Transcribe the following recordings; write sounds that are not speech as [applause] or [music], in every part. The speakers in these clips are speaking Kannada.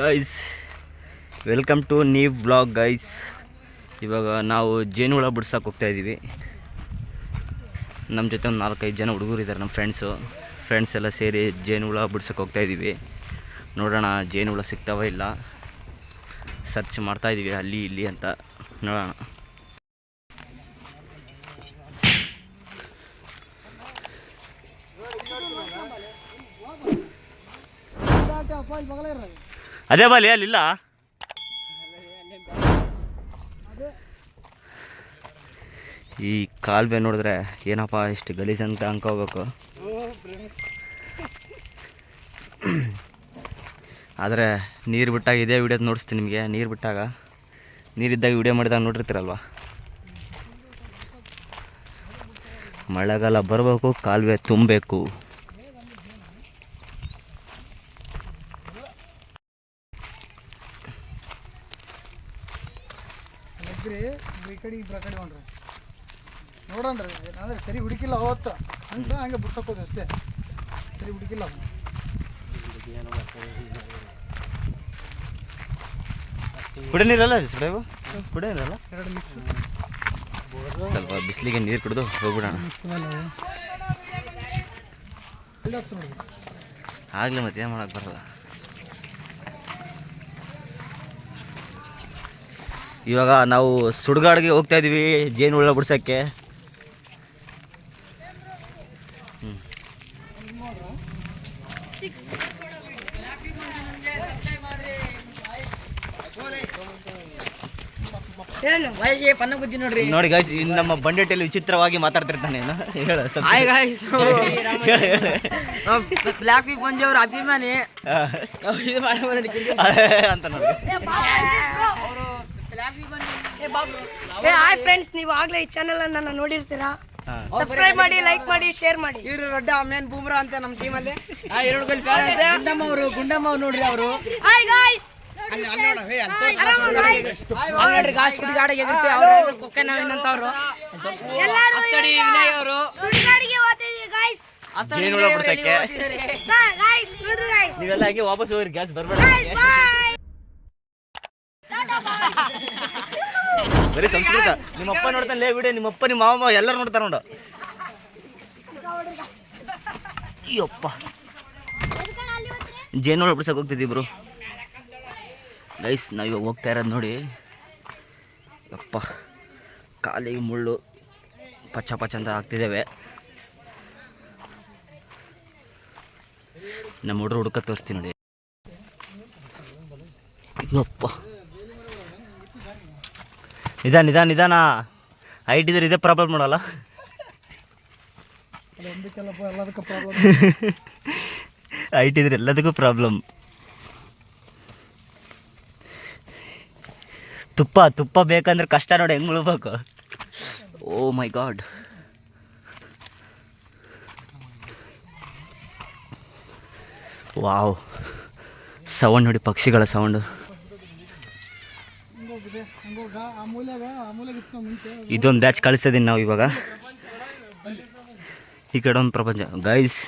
ಗೈಸ್ ವೆಲ್ಕಮ್ ಟು ನೀವ್ ವ್ಲಾಗ್ ಗೈಸ್ ಇವಾಗ ನಾವು ಜೇನುಹುಳ ಬಿಡ್ಸಕ್ಕೆ ಹೋಗ್ತಾ ಇದ್ದೀವಿ ನಮ್ಮ ಜೊತೆ ಒಂದು ನಾಲ್ಕೈದು ಜನ ಹುಡುಗರು ಇದ್ದಾರೆ ನಮ್ಮ ಫ್ರೆಂಡ್ಸು ಫ್ರೆಂಡ್ಸ್ ಎಲ್ಲ ಸೇರಿ ಜೇನುಹುಳ ಬಿಡ್ಸಕ್ಕೆ ಹೋಗ್ತಾ ಇದ್ದೀವಿ ನೋಡೋಣ, ಜೇನುಹುಳ ಸಿಗ್ತಾವ ಇಲ್ಲ? ಸರ್ಚ್ ಮಾಡ್ತಾ ಇದ್ದೀವಿ ಅಲ್ಲಿ, ಇಲ್ಲಿ ಅಂತ. ನೋಡೋಣ. ಅದೇ ಬಾಲಿ ಅಲ್ಲಿಲ್ಲ ಈ ಕಾಲುವೆ ನೋಡಿದ್ರೆ ಏನಪ್ಪ, ಇಷ್ಟು ಗಲೀಜ್ ಅಂತ ಅನ್ಕೋಬೇಕು. ಆದರೆ ನೀರು ಬಿಟ್ಟಾಗ ಇದೇ ವಿಡಿಯೋದು ನೋಡಿಸ್ತೀನಿ ನಿಮಗೆ. ನೀರು ಬಿಟ್ಟಾಗ ನೀರಿದ್ದಾಗ ವಿಡಿಯೋ ಮಾಡಿದಾಗ ನೋಡಿರ್ತೀರಲ್ವ? ಮಳೆಗಾಲ ಬರಬೇಕು, ಕಾಲುವೆ ತುಂಬಬೇಕು ಇದ್ರಿ ಈ ಕಡೆ ಇಬ್ರ ಕಡೆ ಹೊಂಡ್ರಿ ನೋಡಣ್ರಿ ಅಂದ್ರೆ ಸರಿ ಹುಡುಕಿಲ್ಲ ಅವತ್ತು. ಅಂತ ಹಂಗೆ ಬಿಟ್ಟೋಕೋದು ಅಷ್ಟೇ. ಸರಿ ಹುಡುಕಿಲ್ಲ ಅವನು. ಕುಡಿಯೋ ನೀರಲ್ಲ ಸುಡೇವು ಕುಡಿ ನೀರಲ್ಲ? ಎರಡು ಮಿಕ್ಸ್ ಸ್ವಲ್ಪ ಬಿಸಿಲಿಗೆ ನೀರು ಕುಡಿದು ಹೋಗ್ಬಿಡೋಣ. ಆಗಲಿ ಮತ್ತೆ ಏನು ಮಾಡೋಕ್ಕೆ ಬರಲ್ಲ. ಇವಾಗ ನಾವು ಸುಡುಗಾಡಿಗೆ ಹೋಗ್ತಾ ಇದೀವಿ ಜೇನು ಹುಳ ಬಿಡ್ಸೋಕ್ಕೆ ಏನು ವಯಸ್ಸಿಗೆ ಪನ್ನ ಗುದ್ದಿ ನೋಡ್ರಿ ನೋಡಿ ಗಾಯ್ಸ್ ನಮ್ಮ ಬಂಡೆಟಲ್ಲಿ ವಿಚಿತ್ರವಾಗಿ ಮಾತಾಡ್ತಿರ್ತಾನೆ ಹೇಳು. ಬ್ಲ್ಯಾಕ್ ಪೀಕ್ ಅವ್ರ ಅಭಿಮಾನಿ. ಇದು ಅಂತ ನೋಡಿ. ಏ ಹಾಯ್ ಫ್ರೆಂಡ್ಸ್ ನೀವು ಆಗ್ಲೇ ಈ ಚಾನೆಲ್ ಅನ್ನ ನೋಡಿರ್ತೀರಾ. ಸಬ್ಸ್ಕ್ರೈಬ್ ಮಾಡಿ ಲೈಕ್ ಮಾಡಿ ಶೇರ್ ಮಾಡಿ. ಇವ್ರು ದೊಡ್ಡ ಮೇನ್ ಬೂಮ್ರಾ ಅಂತ ನಮ್ಮ ಟೀಮಲ್ಲಿ ಎರಡು ಗಲ್ ಗುಂಡಮ್ಮ ಅವರು ಗುಂಡಮ್ಮ ಅವ್ರು ನೋಡ್ರಿ ಅವರು. ಹಾಯ್ ಗಾಯ್ಸ್ ನೋಡ್ರಿ ಗಾಸ್ ಕುಡಿ ಗಾಡಿಗೆ ಎಗರ್ತಿ ಅವ್ರು ಕೊಕ್ಕೆ ನಾವೇನಂತ ಅವರು. ಅತ್ತಡಿ ವಿನಯ್ ಅವರು ಸುಡುಗಾಡಿಗೆ ಗಾಯ್ಸ್ ಬಿಡ್ಸಕ್ಕೆ ಸರ್ ಗಾಯ್ಸ್ ನೋಡ್ರಿ ಗಾಯ್ಸ್ ನೀವೆಲ್ಲ ಹಾಗೆ ವಾಪಸ್ ಹೋಗ್ರಿ ಗ್ಯಾಸ್ ಬರಬೇಡ. ಗಾಯ್ಸ್ ಬಾಯ್ ಬರೀ ಸಂಸ್ಕೃತ. ನಿಮ್ಮಪ್ಪ ನೋಡ್ತಾನೆ, ಲೇ ವಿಡಿಯೋ ನಿಮ್ಮಪ್ಪ ನಿಮ್ಮ ಮಾವ ಎಲ್ಲರೂ ನೋಡ್ತಾರೆ ನೋಡು. ಅಯ್ಯಪ್ಪ. ಜೇನು ಬಿಡ್ಸಕ್ಕೆ ಹೋಗ್ತಿದ್ದಿ ಇಬ್ರು. ಗೈಸ್ ನಾವು ಇವಾಗ ಹೋಗ್ತಾ ಇರೋದು ನೋಡಿ. ಅಪ್ಪ ಕಾಲಿಗೆ ಮುಳ್ಳು ಪಚ್ಚ ಪಚ್ಚ ಅಂತ ಆಗ್ತಿದ್ದೇವೆ. ನಮ್ಮ ಹುಡುಗರು ಹುಡುಕ ತೋರಿಸ್ತೀನಿ ನೋಡಿ. ಅಯ್ಯಪ್ಪ ನಿಧಾನ ನಿಧಾನ ನಿಧಾನ. ಹೈಟ್ ಇದ್ರೆ ಇದೇ ಪ್ರಾಬ್ಲಮ್ ಪ್ರಾಬ್ಲಮ್ ಹೈಟ್ ಇದ್ರೆ ಎಲ್ಲದಕ್ಕೂ ಪ್ರಾಬ್ಲಮ್ ತುಪ್ಪ ತುಪ್ಪ ಬೇಕಂದ್ರೆ ಕಷ್ಟ ನೋಡಿ ಹೆಂಗೆ ಮುಳ್ಬೇಕು oh my god wow sound ನೋಡಿ ಪಕ್ಷಿಗಳ ಸೌಂಡು ಹಂಗೋಗಿದೆ ಹಂಗೋಗ ಆ ಮೂಲೆಗ ಆ ಮೂಲೆಗೆ ಇತ್ತು ಮುಂಚೆ ಇದೊಂದು ಬ್ಯಾಚ್ ಕಳಿಸ್ತಿದ್ದೀನಿ ನಾವು ಇವಾಗ. ಈ ಕಡೆ ಒಂದು ಪ್ರಪಂಚ. ಗೈಸ್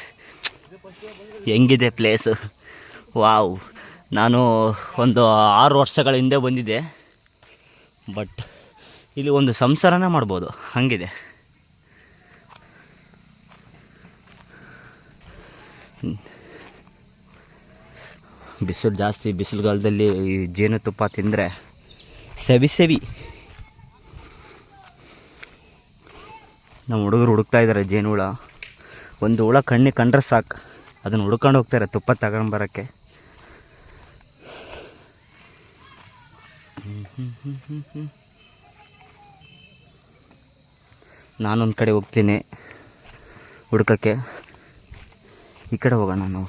ಹೆಂಗಿದೆ ಪ್ಲೇಸ್ ವಾವ್ ನಾನು ಒಂದು ಆರು ವರ್ಷಗಳ ಹಿಂದೆ ಬಂದಿದ್ದೆ. ಬಟ್ ಇಲ್ಲಿ ಒಂದು ಸಂಸಾರನೇ ಮಾಡ್ಬೋದು. ಹಾಗಿದೆ. ಬಿಸಿಲು ಜಾಸ್ತಿ, ಬಿಸಿಲುಗಾಲದಲ್ಲಿ ಜೇನುತುಪ್ಪ ತಿಂದರೆ ಸವಿ ಸವಿ. ನಮ್ಮ ಹುಡುಗರು ಹುಡುಕ್ತಾ ಇದ್ದಾರೆ ಜೇನು ಹುಳ ಒಂದು ಹುಳ ಕಣ್ಣಿಗೆ ಕಂಡ್ರೆ ಸಾಕು. ಅದನ್ನು ಹುಡ್ಕೊಂಡು ಹೋಗ್ತಾರೆ ತುಪ್ಪ ತಗೊಂಬರೋಕ್ಕೆ ನಾನೊಂದು ಕಡೆ ಹೋಗ್ತೀನಿ ಹುಡ್ಕೋಕ್ಕೆ. ಈ ಕಡೆ ಹೋಗೋಣ ನಾವು.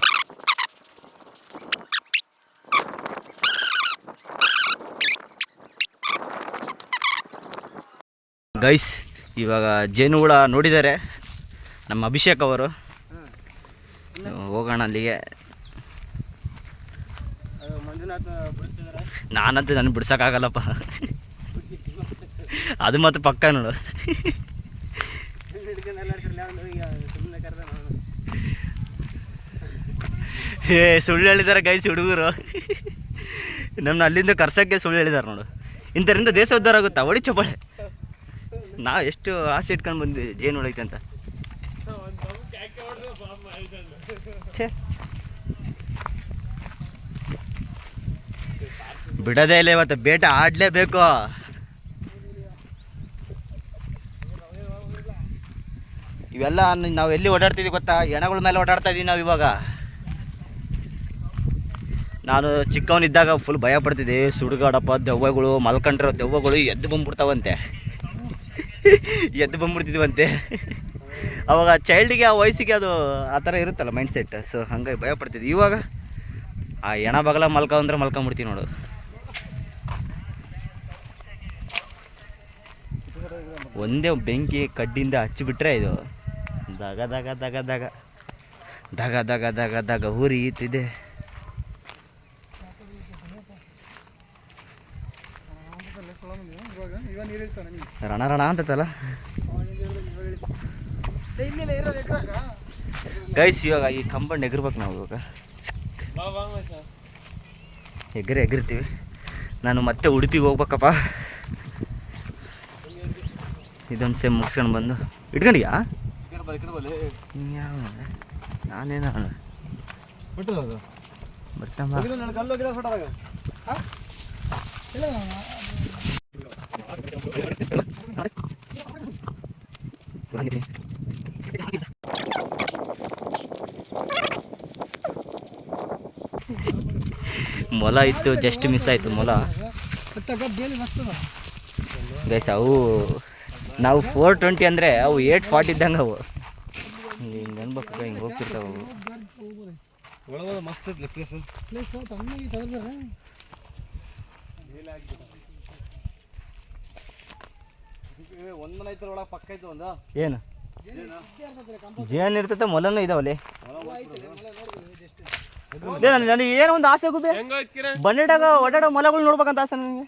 ಗೈಸ್ ಇವಾಗ ಜೇನುಹುಳ ನೋಡಿದ್ದಾರೆ ನಮ್ಮ ಅಭಿಷೇಕ್ ಅವರು. ಹೋಗೋಣ ಅಲ್ಲಿಗೆ. ನಾನಂತೂ ನನಗೆ ಬಿಡ್ಸೋಕ್ಕಾಗಲ್ಲಪ್ಪ. ಅದು ಮಾತ್ರ ಪಕ್ಕ ನೋಡು. ಏ, ಸುಳ್ಳು ಹೇಳಿದಾರೆ ಗೈಸ್ ಹುಡುಗರು. ನಮ್ಮನ್ನ ಅಲ್ಲಿಂದ ಕರ್ಸೋಕ್ಕೆ ಸುಳ್ಳು ಹೇಳಿದಾರೆ ನೋಡು. ಇಂಥರಿಂದ ದೇಶ ಉದ್ಧಾರ ಆಗುತ್ತಾ? ಒಡಿ ಚಪ್ಪಾಳೆ ನಾವು ಎಷ್ಟು ಆಸೆ ಇಟ್ಕೊಂಡು ಬಂದ್ವಿ, ಜೇನು ಹೊಳೈತೆ ಅಂತ. ಬಿಡದೇ ಇಲ್ಲ ಇವತ್ತು, ಬೇಟ ಆಡಲೇಬೇಕು. ಇವೆಲ್ಲ ನ- ನಾವು ಎಲ್ಲಿ ಓಡಾಡ್ತಿದ್ವಿ ಗೊತ್ತಾ? ಹೆಣಗಳ ಮೇಲೆ ಓಡಾಡ್ತಾ ಇದೀವಿ ನಾವು ಇವಾಗ. ನಾನು ಚಿಕ್ಕವನಿದ್ದಾಗ ಫುಲ್ ಭಯ ಪಡ್ತಿದ್ದೆ, ಸುಡುಗಾಡಪ್ಪ, ದೆವ್ವಗಳು, ಮಲ್ಕೊಂಡಿರೋ ದೆವ್ವಗಳು ಎದ್ದು ಬಂದ್ಬಿಡ್ತಾವಂತೆ. [laughs] ಎದ್ದು ಬಂದ್ಬಿಡ್ತಿದ್ವಂತೆ. ಅವಾಗ ಚೈಲ್ಡಿಗೆ ಆ ವಯಸ್ಸಿಗೆ ಅದು ಆ ಥರ ಇರುತ್ತಲ್ಲ ಮೈಂಡ್ ಸೆಟ್ ಸೊ ಹಂಗಾಗಿ ಭಯ ಪಡ್ತಿದ್ವಿ. ಇವಾಗ ಆ ಎಣ ಬಗಲ ಮಲ್ಕ ಅಂದ್ರೆ ಮಲ್ಕೊಂಬಿಡ್ತೀವಿ ನೋಡು. ಒಂದೇ ಬೆಂಕಿ ಕಡ್ಡಿಯಿಂದ ಹಚ್ಚಿಬಿಟ್ರೆ ಇದು. ದಗ ದಗ ದಗ ದಗ. ದಗ ದಗ ದಗ ದಗ ಉರಿಯುತ್ತಿದೆ ಇವಾಗ ಇವಾಗ ನೀರು ಇರ್ತಾನೆ ನಿಮ್ಗೆ ರಣ ರಣ ಅಂತತಲ್ಲ? ಗೈಸ್ ಇವಾಗ ಈ ಕಂಬಂಡ್ ಎಗರ್ಬೇಕು ನಾವು ಇವಾಗ. ಎಗ್ರೆ ಎಗರ್ತೀವಿ ನಾನು ಮತ್ತೆ ಉಡುಪಿಗೆ ಹೋಗ್ಬೇಕಪ್ಪ. ಇದೊಂದು ಸೇಮ್ ಮುಗಿಸ್ಕೊಂಡು ಬಂದು. ಇಟ್ಕೊಂಡಿಯಾ? ನಾನೇನು ಬರ್ತಾ ಮೊಲ ಇತ್ತು ಜಸ್ಟ್ ಮಿಸ್ ಆಯಿತು ಮೊಲ. ಬೇಸ ಅವು ನಾವು ಫೋರ್ ಟ್ವೆಂಟಿ ಅಂದರೆ ಅವು ಏಟ್ ಫಾರ್ಟಿ ಇದ್ದಂಗೆ ಅವು. ಹಿಂಗೆ ಅನ್ಬೇಕು, ಹಿಂಗೆ ಹೋಗ್ತಿರ್ತಾವೆ ಅವು. ಏನು? ಜೇನು ಇರ್ತೈತೆ? ಮೊಲನೂ ಇದಾವಲ್ಲಿ. ನನಗೆ ಏನೋ ಒಂದು ಆಸೆ ಗುಬೆ ಬಂಡಿಡಾಗ ಓಡಾಡೋ ಮೊಲಗಳು ನೋಡ್ಬೇಕಂತ ಆಸೆ ನನಗೆ.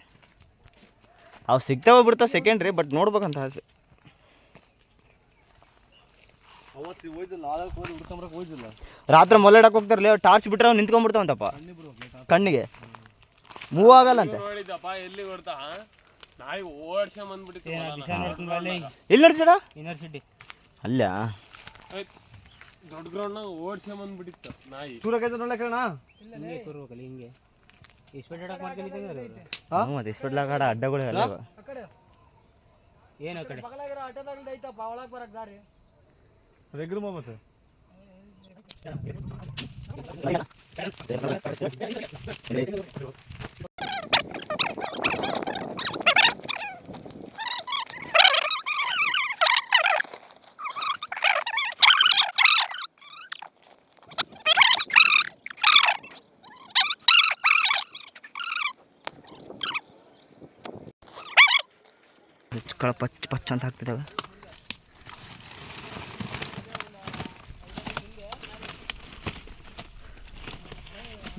ಅವು ಸಿಗ್ತಾವ ಸೆಕೆಂಡ್ ರೀ ಬಟ್ ನೋಡ್ಬೇಕಂತ ಆಸೆ. ರಾತ್ರಿ ಮೊಲಡಕ್ಕೆ ಹೋಗ್ತಾರಲ್ಲ ಟಾರ್ಚ್ ಬಿಟ್ರೆ ಅವ್ನು ನಿಂತ್ಕೊಂಡ್ಬಿಡ್ತಾವಂತಪ್ಪ. ಕಣ್ಣಿಗೆ. ಮೂವ್ ಆಗಲ್ಲ ಅಂತ. ಎಲ್ಲಿ ನಡ್ಸಡ ಅಲ್ಲ? ದೊಡ್ಡ ಗ್ರೌಂಡ್ನಾಗ ಓಡ್ಸ್ಕೊಂಬಂದ್ಬಿಟ್ಟಿತ್ತು ನಾಯಿ ಚೂರಕೈತೆ ನೋಡಕ್ರಣ ಹಿಂಗೆ ಮತ್ತೆ ಇಸ್ಪೆಟ್ಲ ಆಡ ಅಡ್ಡಗಳು ಎಲ್ಲ ಏನು ಕಡೆ ರೆಗ್ರು ಕಳ ಪಚ್ ಪಚ್ ಅಂತ ಹಾಕ್ತಿದ್ದಾವೆ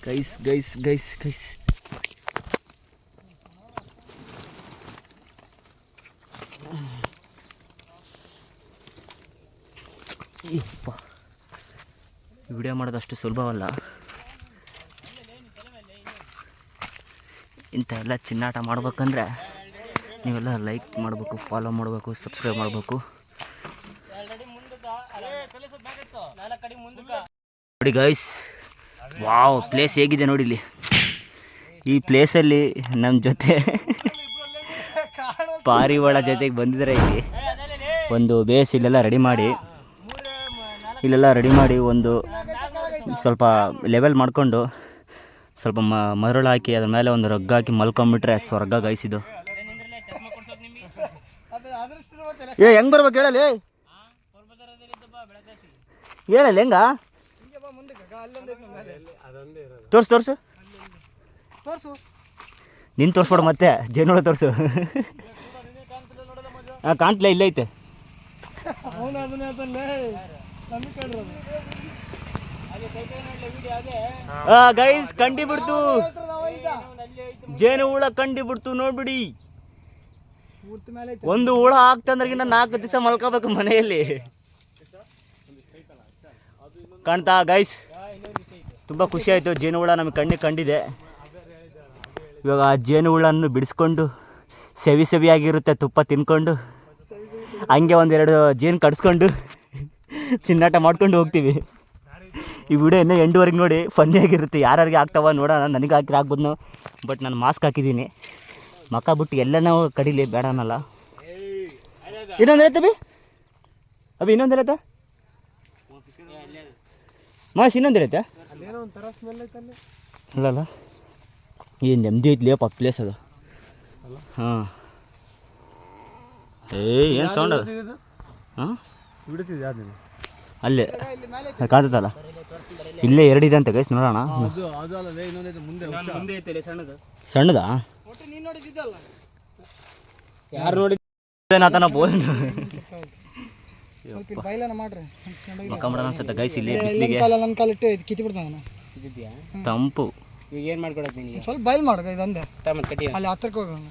guys guys guys guys. Video ಮಾಡೋದು ಅಷ್ಟು ಸುಲಭವಲ್ಲ. ಇಂಥ ಎಲ್ಲ ಚಿನ್ನಾಟ ಮಾಡ್ಬೇಕಂದ್ರೆ ನೀವೆಲ್ಲ ಲೈಕ್ ಮಾಡಬೇಕು ಫಾಲೋ ಮಾಡಬೇಕು ಸಬ್ಸ್ಕ್ರೈಬ್ ಮಾಡಬೇಕು. ನೋಡಿ ಗೈಸ್ ವಾವ್ ಪ್ಲೇಸ್ ಹೇಗಿದೆ ನೋಡಿ ಇಲ್ಲಿ. ಈ ಪ್ಲೇಸಲ್ಲಿ ನಮ್ಮ ಜೊತೆ ಪಾರಿವಾಳ ಜೊತೆಗೆ ಬಂದಿದ್ದಾರೆ ಇಲ್ಲಿ. ಒಂದು ಬೇಸ್ ಇಲ್ಲೆಲ್ಲ ರೆಡಿ ಮಾಡಿ. ಇಲ್ಲೆಲ್ಲ ರೆಡಿ ಮಾಡಿ ಒಂದು ಸ್ವಲ್ಪ ಲೆವೆಲ್ ಮಾಡಿಕೊಂಡು ಸ್ವಲ್ಪ ಮರಳು ಹಾಕಿ ಅದ್ರ ಮೇಲೆ ಒಂದು ರಗ್ಗ ಹಾಕಿ ಮಲ್ಕೊಂಬಿಟ್ರೆ ಸ್ವರ್ಗ ಗೈಸಿದು ಏ, ಹೆಂಗ್ ಬರ್ಬೇಕು ಹೇಳಲಿ? ಹೇಳಲಿ, ಹೆಂಗ? ತೋರ್ಸು ತೋರ್ಸು. ತೋರ್ಸು ನಿನ್ ತೋರ್ಸ್ಬೇಡ ಮತ್ತೆ ಜೇನೊಳ ತೋರ್ಸು. ಹಾಂ ಕಾಣ್ತಿಲ್ಲ, ಇಲ್ಲ ಐತೆ. ಗೈಸ್ ಕಂಡಿ ಬಿಡ್ತು ಜೇನು ಹುಳ ಕಂಡಿ ಬಿಡ್ತು ನೋಡ್ಬಿಡಿ. ಒಂದು ಹುಳ ಇನ್ನ ನಾಲ್ಕು ದಿವಸ ಮಲ್ಕೋಬೇಕು ಮನೆಯಲ್ಲಿ. ಕಾಣ್ತಾ ಗೈಸ್ ತುಂಬ ಖುಷಿ ಆಯಿತು. ಜೇನು ಹುಳ ನಮಗೆ ಕಣ್ಣಿಗೆ ಕಂಡಿದೆ. ಇವಾಗ ಆ ಜೇನು ಹುಳನ್ನು ಬಿಡಿಸ್ಕೊಂಡು ಸವಿ ಸವಿಯಾಗಿರುತ್ತೆ ತುಪ್ಪ ತಿನ್ಕೊಂಡು. ಹಂಗೆ ಒಂದೆರಡು ಜೇನು ಕಡಿಸ್ಕೊಂಡು ಚಿನ್ನಾಟ ಮಾಡ್ಕೊಂಡು ಹೋಗ್ತೀವಿ. ಈ ವಿಡಿಯೋ ಇನ್ನೂ ಎಂಡುವರೆಗೆ ನೋಡಿ ಫನ್ನಿಯಾಗಿರುತ್ತೆ ಯಾರ್ಯಾರಿಗೆ ಆಗ್ತಾವ ನೋಡೋಣ. ನನಗೆ ಹಾಕಿರಾಗ್ಬೋದು ಬಟ್ ನಾನು ಮಾಸ್ಕ್ ಹಾಕಿದ್ದೀನಿ. ಮಕ್ಕ ಬಿಟ್ಟು ಎಲ್ಲ ನಾವು ಕಡಿಲಿ ಬೇಡ ಅನ್ನಲ್ಲ. ಇನ್ನೊಂದು ಐತೆ ಬಿ ಅಭಿ? ಇನ್ನೊಂದು ಐತೆ ಮಾಸ್ ಇನ್ನೊಂದು ಐತೆ ಅಲ್ಲಲ್ಲ ಏನು ನೆಮ್ಮದಿ ಐತಿ ಅಪ್ಪ ಪ್ಲೇಸ್ ಅದು. ಹಾಂ. ಏ ಏನು ಸೌಂಡ್ ಅದು? ಹಾಂ? ಅಲ್ಲೇ. ಇಲ್ಲಿ ಮೇಲೆ ಅದು ಕಾಣ್ತದಲ್ಲ? ಇಲ್ಲೇ ಎರಡಿದೆ ಅಂತ ಗೈಸ್ ನೋಡೋಣ. ಸಣ್ಣದು? ನೋಡಿದ್ದಲ್ಲ ಯಾರು ನೋಡಿ ಆತನ ಬೋನ್ ಸ್ವಲ್ಪ ಬೈಲನ ಮಾಡ್ರಿ. ಚೆನ್ನಾಗಿ ಮಕ್ಕಂಬಿಡೋಣ ಅನ್ಸುತ್ತೆ ಗೈಸ್ ಇಲ್ಲಿ ಇಲ್ಲೊಂದು ಬಿಸಿಲಿಗೆ. ಕಾಲ ನನ್ನ ಕಾಲ ಇಟ್ಟು ಕಿತ್ತಿ ಬಿಡ್ತಾನೆ ತಂಪು. ಈಗ ಏನು ನಿನಗೆ ಸ್ವಲ್ಪ ಬೈಲ್ ಮಾಡ ಇದೊಂದೇ ಮತ್ತೆ ಕಟ್ಟಿ ಅಲ್ಲಿ ಹತ್ರಕ್ಕೆ ಹೋಗೋಣ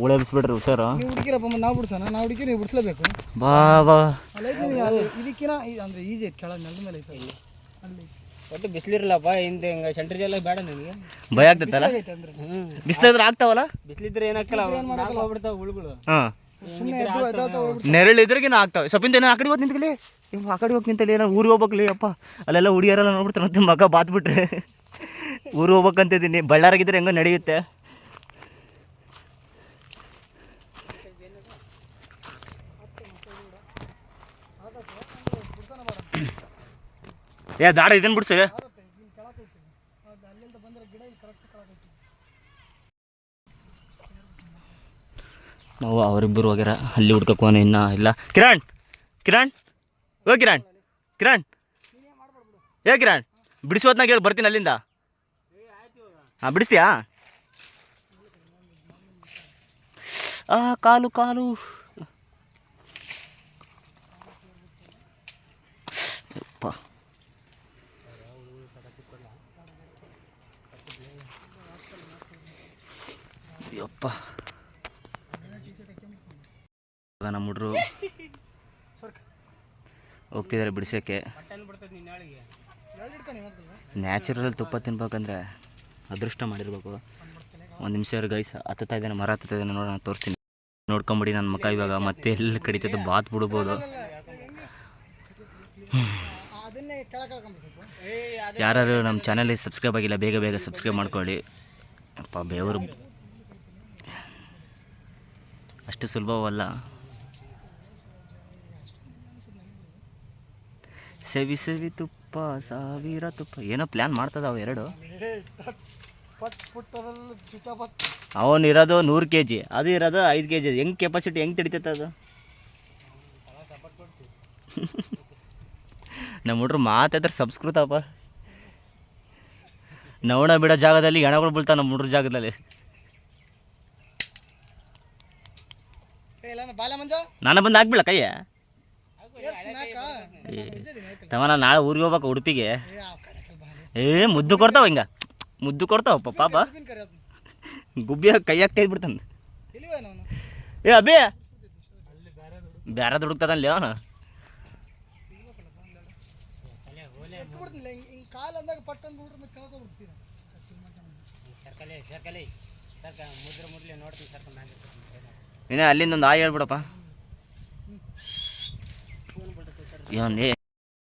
ಉಳೆ ಬಿಸ್ಬಿಡ್ರಿ ಹುಷಾರು? ನೀವು ಹುಡುಕಿರಪ್ಪ ನಾವು ಬಿಡ್ಸೋಣ. ನಾವು ಹುಡುಗಿ ನೀವು ಬಿಡಿಸ್ಲೇಬೇಕು. ಬಾ ಬಾ. ಅಲ್ಲಿ ಇದಕ್ಕಿನ ಈ- ಅಂದ್ರೆ ಈಜಿ ಐತೆ ಕೆಳಗೆ ನೆಲದ ಮೇಲೆ ಐತೆ. ಅಲ್ಲಿ. ಒಟ್ಟು ಬಿಸಿಲಿರಲ್ಲಪ್ಪ ಹಿಂದೆ ಹಿಂಗೆ ಸೆಂಟ್ರ್ ಜಲ್ಲ ಬೇಡ ನಿಮಗೆ ಭಯ ಆಗ್ತೈತಲ್ಲ? ಬಿಸಿಲಾದ್ರೆ ಆಗ್ತಾವಲ್ಲ? ಬಿಸಿಲಿದ್ರೆ ಏನಾಗ್ತಲ್ಲ ಹೋಗ್ಬಿಡ್ತಾವ ಹುಳುಗಳು. ಹಾಂ. ಸುಮ್ಮನೆ ಎದ್ದು ಎದ್ದಾತ ಹೋಗ್ಬಿಡ್ತು ನೆರಳು ಇದ್ರೆ ಆಗ್ತಾವೆ. ಸಪಿಂದ ಆ ಕಡೆ ಹೋಗಿ ನಿಂತ್ಕಲಿ? ಇವ್ ಆ ಕಡೆ ಹೋಗಿ ನಿಂತಲ್ಲಿ ಏನೋ ಊರಿಗೆ ಹೋಗ್ಬೇಕಲಿ ಅಪ್ಪ. ಅಲ್ಲೆಲ್ಲ ಹುಡುಗಿಯರೆಲ್ಲ ನೋಡ್ಬಿಡ್ತಾರೆ ಮತ್ತೆ ಮಗ ಬಾತ್ಬಿಟ್ರೆ ಊರಿಗೆ ಹೋಗ್ಬೇಕಂತಿದ್ದೀನಿ ಬಳ್ಳಾರಾಗಿದ್ರೆ ಹೆಂಗೋ ನಡೆಯುತ್ತೆ. ಏ, ದಾಡ ಇದನ್ನ ಬಿಡ್ಸಿ ನಾವು ಅವರಿಬ್ಬರು ಹೋಗ್ಯಾರ, ಅಲ್ಲಿ ಹುಡ್ಕೋಕೋನೆ ಇನ್ನ ಇಲ್ಲ. ಕಿರಣ್ ಕಿರಣ್, ಓ, ಕಿರಣ್ ಕಿರಣ್. ಏ, ಕಿರಣ್ ಬಿಡಿಸೋದ್ನಾಗ ಹೇಳಿ, ಬರ್ತೀನಿ ಅಲ್ಲಿಂದ. ಹಾ, ಬಿಡಿಸ್ತೀಯಾ? ಆ, ಕಾಲು ಕಾಲು. ಯಪ್ಪ. ಯಪ್ಪ. ನಮ್ಮ ಹುಡ್ರು. ಹೋಗ್ತಿದ್ದಾರೆ ಬಿಡಿಸೋಕ್ಕೆ. ನ್ಯಾಚುರಲ್ ತುಪ್ಪ ತಿನ್ಬೇಕಂದ್ರೆ ಅದೃಷ್ಟ ಮಾಡಿರ್ಬೇಕು. ಒಂದು ನಿಮಿಷ ಗೈಸ್ ಹತ್ತುತ್ತಾ ಇದ್ದಾನೆ, ಮರ ಹತ್ತುತ್ತಾ ಇದ್ದಾನೆ, ನೋಡೋಣ, ತೋರಿಸ್ತೀನಿ. ನೋಡ್ಕೊಂಬಿಡಿ ನನ್ನ ಮಕ್ಕ ಇವಾಗ, ಮತ್ತೆ ಎಲ್ಲಿ ಕಡಿತದ ಬಾತ್ ಬಿಡ್ಬೋದು. ಯಾರು ನಮ್ಮ ಚಾನಲಿಗೆ ಸಬ್ಸ್ಕ್ರೈಬ್ ಆಗಿಲ್ಲ, ಬೇಗ ಬೇಗ ಸಬ್ಸ್ಕ್ರೈಬ್ ಮಾಡ್ಕೊಳ್ಳಿ. ಅಪ್ಪ ಬೇವರು ಅಷ್ಟು ಸುಲಭವಲ್ಲ. ಸವಿ ಸವಿ ತುಪ್ಪ, ಸಾವಿರ ತುಪ್ಪ. ಏನೋ ಪ್ಲ್ಯಾನ್ ಮಾಡ್ತದ ಅವು ಎರಡು. ಪಟ್ ಪುಟ್ಟದಲ್ಲಿ ಚಿಚಾಪತ್ ಅವನು ಇರೋದು ನೂರು ಕೆ ಜಿ ಅದು ಇರೋದು ಐದು ಕೆ ಜಿ ಹೆಂಗ್ ಕೆಪಾಸಿಟಿ ಹೆಂಗ್ ತಿಡಿತೈತೆ ಅದು? ನಮ್ಮ ಹುಡ್ರು ಮಾತಾದ್ರೆ ಸಂಸ್ಕೃತಪ್ಪ. ನವಣ ಬಿಡೋ ಜಾಗದಲ್ಲಿ ಹೆಣಗಳು ಬೀಳ್ತಾವೆ ನಮ್ಮ ಹುಡ್ರ ಜಾಗದಲ್ಲಿ ಏ ಇಲ್ಲ ಬಾಲ ಮಂಜ ನಾನು ಬಂದು ಹಾಕ್ಬಿಡ ಕೈಯ? ತಮ್ಮ ನಾನು ನಾಳೆ ಊರಿಗೆ ಹೋಗ್ಬೇಕು ಉಡುಪಿಗೆ. ಏ, ಮುದ್ದು ಕೊಡ್ತಾವ ಹಿಂಗ. ಮುದ್ದು ಕೊಡ್ತಾವಪ್ಪ ಪಾಪ. ಗುಬ್ಬಿ ಕೈಯಾಗ ಕೈ ಬಿಡ್ತಾನೆ. ಏ ಅಬಿ ಬ್ಯಾರದ್ ಹುಡುಕ್ತದಲ್ಲಿ ಅವನು. ಇನ್ನ ಅಲ್ಲಿಂದ ಒಂದು ಆ ಕಾಲು ಅಂದಾಗ ಪಟ್ ಅಂದ್ ಬಿಟ್ರೆ ಮತ್ತೆ ಕಳ್ಕೊಬಿಡ್ತೀನಿ ಸರ್ಕಲೆ ಸರ್ಕಲೆ ಸರ್ಕ ಮುದ್ರ ಮುದ್ಲೆ ನೋಡ್ತೀನಿ ಸರ್ಕ ಮ್ಯಾಲೆ ಇನ್ನೇ ಅಲ್ಲಿಂದ ಒಂದು ಆಯ್ ಹೇಳ್ಬಿಡಪ್ಪ ಇವನೇ.